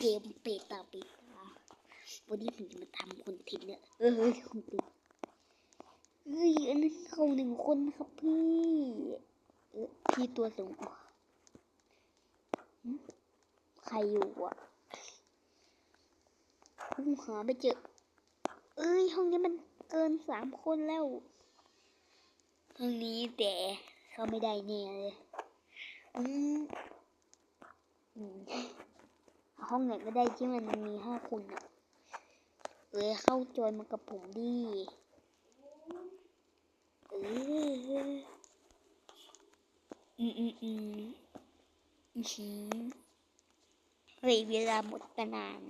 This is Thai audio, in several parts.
เกมเปตตาเปตาวันนี้ผมจะมาทำคอนเทนต์เนี่ยเออเฮ้ยคุณดูเฮ้ยอันนั้นเขาหนึ่งคนครับพี่เออพี่ตัวสูงใครอยู่อะผมหาไม่เจอ เอ้ยห้องนี้มันเกินสามคนแล้วห้องนี้แต่เขาไม่ได้แน่เลยอืม ห้องไหนก็ได้ที่มันมีห้าคนอะเอ้ยเข้าจอยมากับผมดิเอออืมอืมอืมอืมหือเฮ้ยเวลาหมดไปนาน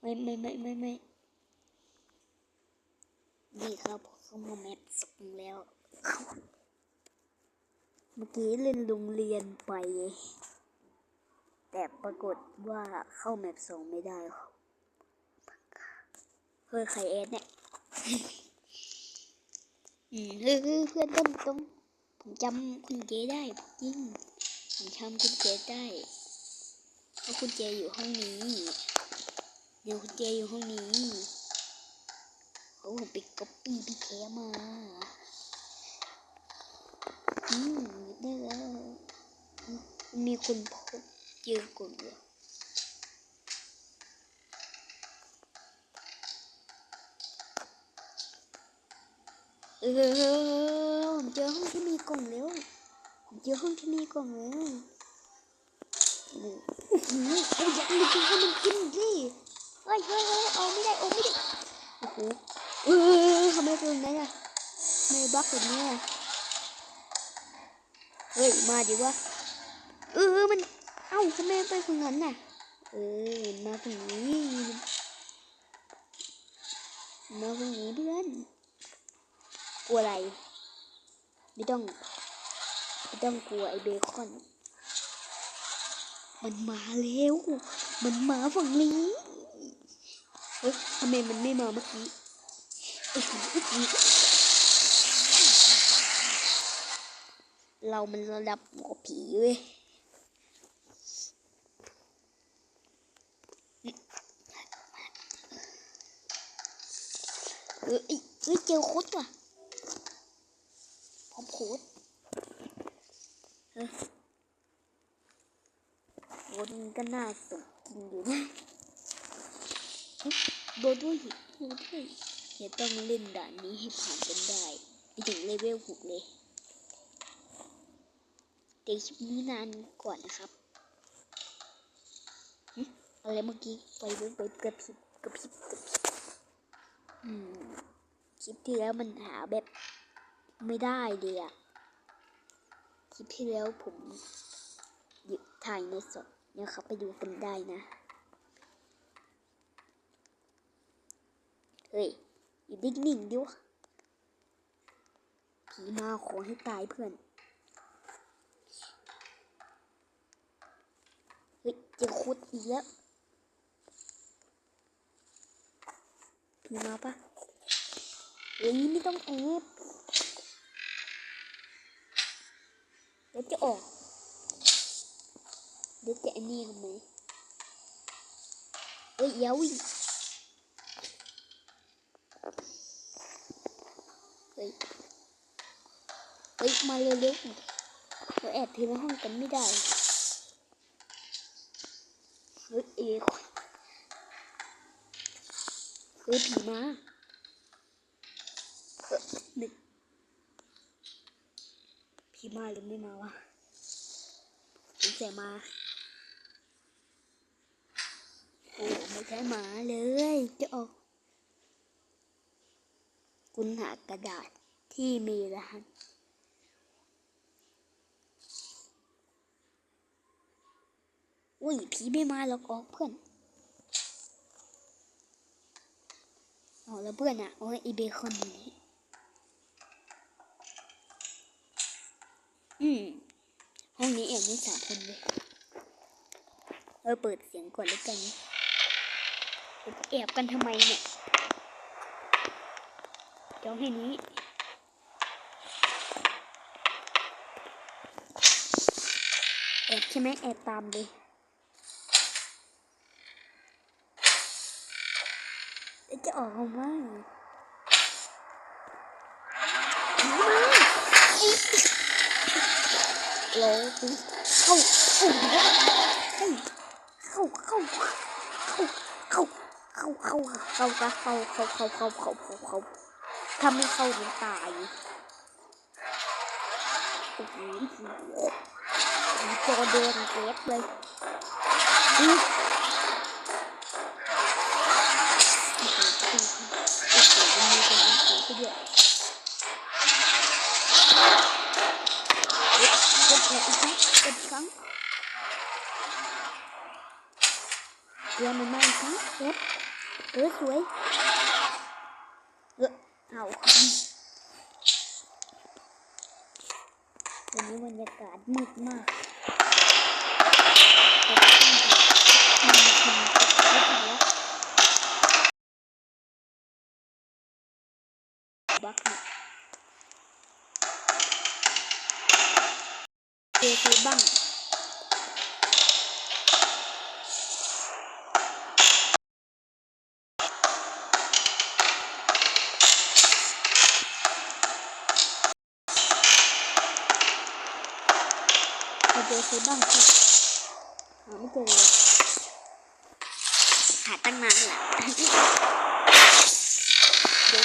ไม่ไม่ไม่ไม่ไม่ดีครับเขามาแมทส่งแล้ว เมื่อกี้เล่นโรงเรียนไป แต่ปรากฏว่าเข้าแมปสองไม่ได้ครับเฮ้ยใครแอดเนี่ยอืมเฮ้ยเพื่อนต้องต้องผมจำคุณเจได้จริงผมจำคุณเจได้เพราะคุณเจอยู่ห้องนี้เดี๋ยวคุณเจอยู่ห้องนี้โอ้ผมไปก๊อปปี้พี่แคมาอืม ได้แล้ว มีคนพบเจอกลุ่มเลยเออผมเจอห้องที่มีกล่องแล้ว ผมเจอห้องที่มีกล่องแล้วนี่อื้อหือเอาอย่ามันกินให้มันกินสิเฮ้ยเฮ้ยเฮ้ยเอาไม่ได้เอาไม่ได้ โอ้โห เออทำไมเป็นอย่างนั้นอะไม่บักแบบนี้อะ เฮ้ยมาดิวะเออมัน เอ้าทำไมไปฝั่งนั้นน่ะ เออมาฝั่งนี้มาฝั่งนี้เพื่อนกลัวอะไรไม่ต้องไม่ต้องกลัวไอเบคอน มันมาแล้ว มันมาฝั่งนี้เฮ้ยทำไมมันไม่มาเมื่อกี้อื้อหืออื้อหือ เรามันระดับหมอผีเว้ยเอ้ยเอ้ยเจอโคตรว่ะพร้อมโคตรเฮ้ยโคตรมันก็น่าสนกินอยู่นะโดนด้วยโดนด้วยอย่าต้องเล่นด่านนี้ให้ผ่านกันได้ไปถึงเลเวลหกเลย เดี๋ยวคลิปนี้นานก่อนนะครับอะไรเมื่อกี้ไฟเวิร์กกระพริบกระพริบกระพริบอืมคลิปที่แล้วมันหาแบบไม่ได้เลยอะคลิปที่แล้วผมหยุดถ่ายในสดเนี่ยครับไปดูกันได้นะ เฮ้ยอยู่นิ่งๆดิวผีมาขอให้ตายเพื่อน เฮ้ยเจอคุดอีกแล้วมีมาปะเอ้ยไม่ต้องแอบเดี๋ยวจะออก เดี๋ยวจะอันนี้ทำไมเอ้ยอยาวิ่เฮ้ย เฮ้ย มาเร็วๆเราแอบทีละห้องกันไม่ได้ เฮ้ยเอกเฮ้ยผีมาเออนึกผีมาหรือไม่มาวะสงสัยมา โอ้ไม่ใช่หมาเลยจะออกคุณหากระดาษที่มีรหัส อุ้ยผีไม่มาหรอกออกเพื่อนอ๋อแล้วเพื่อนอะโอ้ยอีเบคอนอยู่นี่อืมห้องนี้แอบได้สามคนเลยเออเปิดเสียงก่อนแล้วกันแอบกันทำไมเนี่ยเดี๋ยวให้นี้แอบใช่ไหมแอบตามเลยแล้วจะ ออกมาไหมโลเข้าเข้าเข้าเข้าเข้าเข้าเข้าเข้าเข้าเข้าเข้าเข้าเข้าเข้าเข้าเข้าเข้าถ้าไม่เข้ามันตายโอ้โหจอแดงเก็บเลย Empfang. Wir haben nochmal Empfang. Yep. This way. Ja. Au. Wenn jemand jetzt gerade mitmacht. Das kann ich nicht. บักเนี่ยเจอคือบ้างเราเจอซื้อบ้างค่ะหาไม่เจอหาตั้งนานแหละเดี๋ยว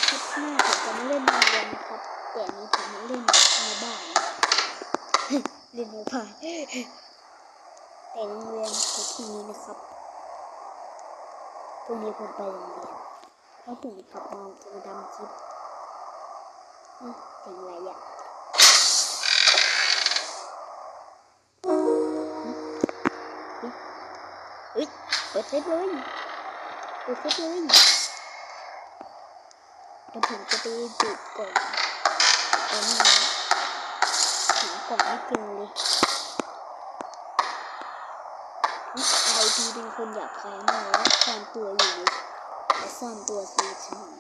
คลิปหน้าผมจะมาเล่นในเรียนนะครับ แต่นี้ผมเล่นในบ้านเล่นในบ้านแต่โรงเรียนของพรุ่นี้นะครับพรุ่งนี้ผมไปโรงเรียนแล้วผมกลับมาจะมาทำคลิปเอ้ยเสียงอะไรอะเฮ้ยเปิดเซฟเลยเปิดเซฟเลย เดี๋ยวผมจะไปดูก่อนตอนนี้ถึงก่อนไม่เจอเลยไอพีเป็นคนอยากใครมากแล้วซ่อนตัวอยู่แล้วซ่อนตัวสีขนม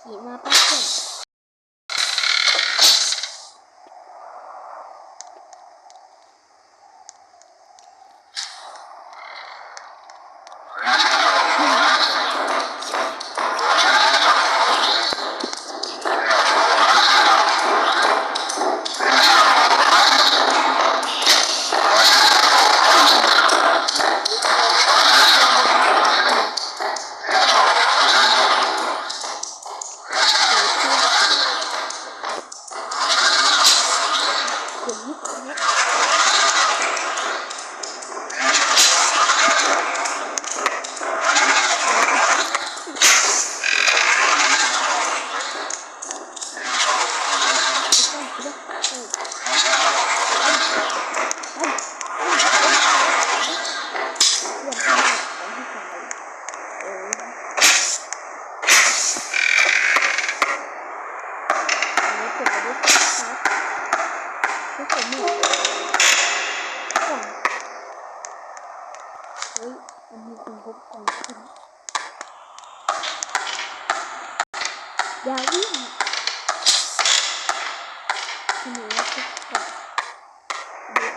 ขี่มาปะ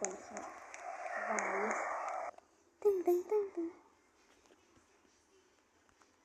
แล้